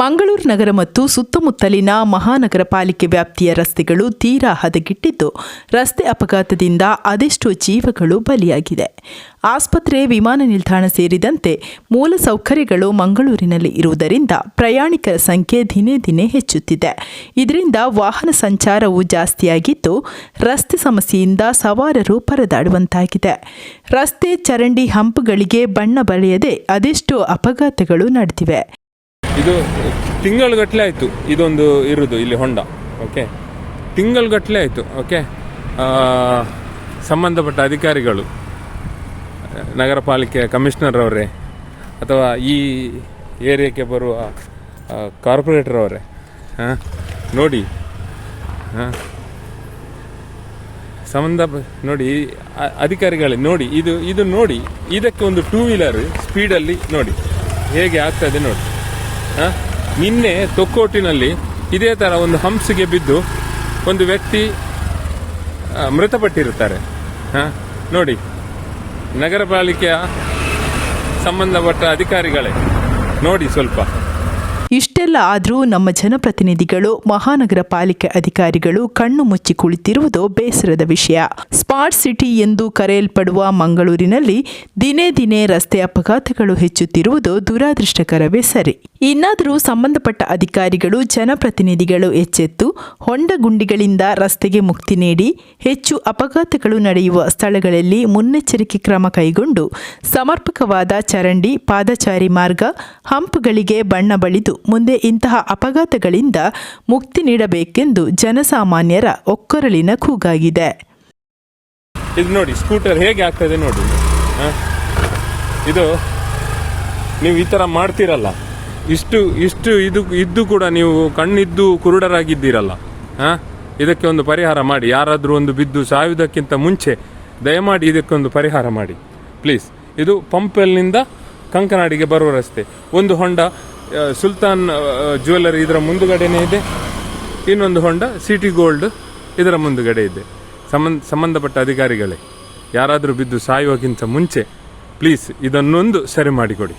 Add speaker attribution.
Speaker 1: ಮಂಗಳೂರು ನಗರ ಮತ್ತು ಸುತ್ತಮುತ್ತಲಿನ ಮಹಾನಗರ ಪಾಲಿಕೆ ವ್ಯಾಪ್ತಿಯ ರಸ್ತೆಗಳು ತೀರಾ ಹದಗೆಟ್ಟಿದ್ದು, ರಸ್ತೆ ಅಪಘಾತದಿಂದ ಅದೆಷ್ಟೋ ಜೀವಗಳು ಬಲಿಯಾಗಿದೆ ಆಸ್ಪತ್ರೆ, ವಿಮಾನ ನಿಲ್ದಾಣ ಸೇರಿದಂತೆ ಮೂಲ ಸೌಕರ್ಯಗಳು ಮಂಗಳೂರಿನಲ್ಲಿ ಇರುವುದರಿಂದ ಪ್ರಯಾಣಿಕರ ಸಂಖ್ಯೆ ದಿನೇ ದಿನೇ ಹೆಚ್ಚುತ್ತಿದೆ. ಇದರಿಂದ ವಾಹನ ಸಂಚಾರವು ಜಾಸ್ತಿಯಾಗಿದ್ದು, ರಸ್ತೆ ಸಮಸ್ಯೆಯಿಂದ ಸವಾರರು ಪರದಾಡುವಂತಾಗಿದೆ. ರಸ್ತೆ ಚರಂಡಿ ಹಂಪ್ಗಳಿಗೆ ಬಣ್ಣ ಬಳಿಯದೆ ಅದೆಷ್ಟೋ ಅಪಘಾತಗಳು ನಡೆದಿವೆ.
Speaker 2: ಇದು ತಿಂಗಳುಗಟ್ಟಲೆ ಆಯಿತು. ಇದೊಂದು ಇರೋದು ಇಲ್ಲಿ ಹೊಂಡ ಓಕೆ ತಿಂಗಳುಗಟ್ಟಲೆ ಆಯಿತು ಓಕೆ ಸಂಬಂಧಪಟ್ಟ ಅಧಿಕಾರಿಗಳು, ನಗರ ಪಾಲಿಕೆ ಕಮಿಷನರ್ ಅವರೇ, ಅಥವಾ ಈ ಏರಿಯಾಕ್ಕೆ ಬರುವ ಕಾರ್ಪೊರೇಟರ್ ಅವರೇ, ಹಾಂ? ನೋಡಿ, ಹಾಂ? ಸಂಬಂಧ, ನೋಡಿ ಅಧಿಕಾರಿಗಳೇ, ನೋಡಿ, ಇದು ಇದು ನೋಡಿ, ಇದಕ್ಕೆ ಒಂದು ಟೂ ವೀಲರ್ ಸ್ಪೀಡಲ್ಲಿ ನೋಡಿ, ಹೇಗೆ ಆಗ್ತದೆ ನೋಡಿ? ನಿನ್ನೆ ತೊಕ್ಕೋಟಿನಲ್ಲಿ ಇದೇ ಥರ ಒಂದು ಹಂಸಿಗೆ ಬಿದ್ದು ಒಂದು ವ್ಯಕ್ತಿ ಮೃತಪಟ್ಟಿರುತ್ತಾರೆ. ಆ? ನೋಡಿ ನಗರ ಪಾಲಿಕೆಯ ಸಂಬಂಧಪಟ್ಟ ಅಧಿಕಾರಿಗಳೇ, ನೋಡಿ ಸ್ವಲ್ಪ.
Speaker 1: ಇಷ್ಟೆಲ್ಲ ಆದರೂ ನಮ್ಮ ಜನಪ್ರತಿನಿಧಿಗಳು, ಮಹಾನಗರ ಪಾಲಿಕೆ ಅಧಿಕಾರಿಗಳು ಕಣ್ಣು ಮುಚ್ಚಿ ಕುಳಿತಿರುವುದು ಬೇಸರದ ವಿಷಯ. ಸ್ಮಾರ್ಟ್ ಸಿಟಿ ಎಂದು ಕರೆಯಲ್ಪಡುವ ಮಂಗಳೂರಿನಲ್ಲಿ ದಿನೇ ದಿನೇ ರಸ್ತೆ ಅಪಘಾತಗಳು ಹೆಚ್ಚುತ್ತಿರುವುದು ದುರಾದೃಷ್ಟಕರವೇ ಸರಿ. ಇನ್ನಾದರೂ ಸಂಬಂಧಪಟ್ಟ ಅಧಿಕಾರಿಗಳು, ಜನಪ್ರತಿನಿಧಿಗಳು ಎಚ್ಚೆತ್ತು ಹೊಂಡ ಗುಂಡಿಗಳಿಂದ ರಸ್ತೆಗೆ ಮುಕ್ತಿ ನೀಡಿ, ಹೆಚ್ಚು ಅಪಘಾತಗಳು ನಡೆಯುವ ಸ್ಥಳಗಳಲ್ಲಿ ಮುನ್ನೆಚ್ಚರಿಕೆ ಕ್ರಮ ಕೈಗೊಂಡು ಸಮರ್ಪಕವಾದ ಚರಂಡಿ, ಪಾದಚಾರಿ ಮಾರ್ಗ, ಹಂಪ್ಗಳಿಗೆ ಬಣ್ಣ ಬಳಿದು ಮುಂದೆ ಇಂತಹ ಅಪಘಾತಗಳಿಂದ ಮುಕ್ತಿ ನೀಡಬೇಕೆಂದು ಜನಸಾಮಾನ್ಯರ ಒಕ್ಕೊರಳಿನ ಕೂಗಾಗಿದೆ.
Speaker 2: ಇದು ನೋಡಿ, ಸ್ಕೂಟರ್ ಹೇಗೆ ಆಗ್ತದೆ ನೋಡಿ? ಇದು ನೀವು ಈ ಥರ ಮಾಡ್ತೀರಲ್ಲ. ಇಷ್ಟು ಇಷ್ಟು ಇದು, ಇದ್ದು ಕೂಡ ನೀವು ಕಣ್ಣಿದ್ದು ಕುರುಡರಾಗಿದ್ದೀರಲ್ಲ. ಹಾಂ? ಇದಕ್ಕೆ ಒಂದು ಪರಿಹಾರ ಮಾಡಿ. ಯಾರಾದರೂ ಒಂದು ಬಿದ್ದು ಸಾಯುವುದಕ್ಕಿಂತ ಮುಂಚೆ ದಯಮಾಡಿ ಇದಕ್ಕೊಂದು ಪರಿಹಾರ ಮಾಡಿ. ಪ್ಲೀಸ್. ಇದು ಪಂಪೆಲ್ನಿಂದ ಕಂಕನಾಡಿಗೆ ಬರುವ ರಸ್ತೆ. ಒಂದು ಹೊಂಡ ಸುಲ್ತಾನ್ ಜ್ಯುವೆಲ್ಲರಿ ಇದರ ಮುಂದುಗಡೆನೇ ಇದೆ. ಇನ್ನೊಂದು ಹೊಂಡ, ಸಿಟಿ ಗೋಲ್ಡ್, ಇದರ ಮುಂದುಗಡೆ ಇದೆ. ಸಂಬಂಧ ಸಂಬಂಧಪಟ್ಟ ಅಧಿಕಾರಿಗಳೇ, ಯಾರಾದರೂ ಬಿದ್ದು ಸಾಯುವಕ್ಕಿಂತ ಮುಂಚೆ, ಪ್ಲೀಸ್ ಇದನ್ನೊಂದು ಸರಿ ಮಾಡಿಕೊಡಿ.